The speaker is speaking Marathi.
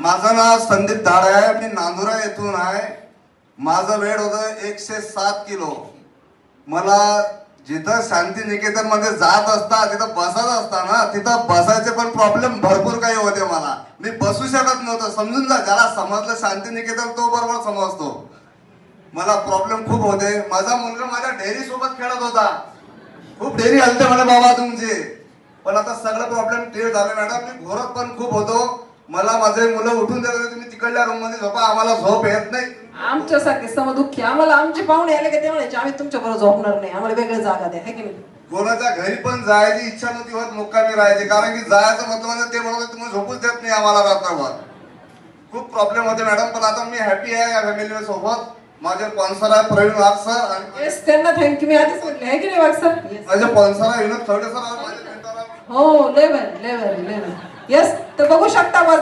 माझं नाव संदीप धाड आहे मी नांदुरा येथून आहे. माझं वेळ होतं एकशे सात किलो. मला जिथं शांती निकेतनमध्ये जात असता तिथं बसत असता ना तिथं बसायचे पण प्रॉब्लेम भरपूर काही होते मला. मी बसू शकत नव्हतं समजून जा ज्याला समजलं शांती निकेतन तो बरोबर समजतो. मला प्रॉब्लेम खूप होते. माझा मुलगा माझ्या डेअरी सोबत खेळत होता. खूप डेअरी हलते म्हणे बाबा तुमचे. पण आता सगळं प्रॉब्लेम क्लिअर झाले मॅडम मी घोरत पण खूप होतो. मला माझे मुलं उठून देत होते तुम्ही तिकडल्या रूममध्ये झोपा आम्हाला झोप येत नाही. आमच्यासारखे समदुःखी आम्हाला आमचे पाहुणे आले का ते म्हणायचे आम्ही तुमच्या बरोबर झोपणार नाही आम्हाला वेगळी जागा द्या है की नाही? कोणाच्या घरी पण जायची इच्छा नव्हती होत मुक्कामी राहायची. कारण की जायचं म्हटलं म्हणजे ते म्हणत तुम्ही झोपूच देत नाही आम्हाला रात्रभर. खूप प्रॉब्लेम होते मॅडम पण आता मी हॅपी आहे या फॅमिली सोबत. माझे स्पॉन्सर आहे प्रवीण वाघ सर आणि येस त्यांना थँक्यू मी आधीच म्हटले आहे की नाही वाघ सर. माझे स्पॉन्सर आहे विनोद खवडे सर. हो लेवल लेवल लेवल येस तर बघू शकता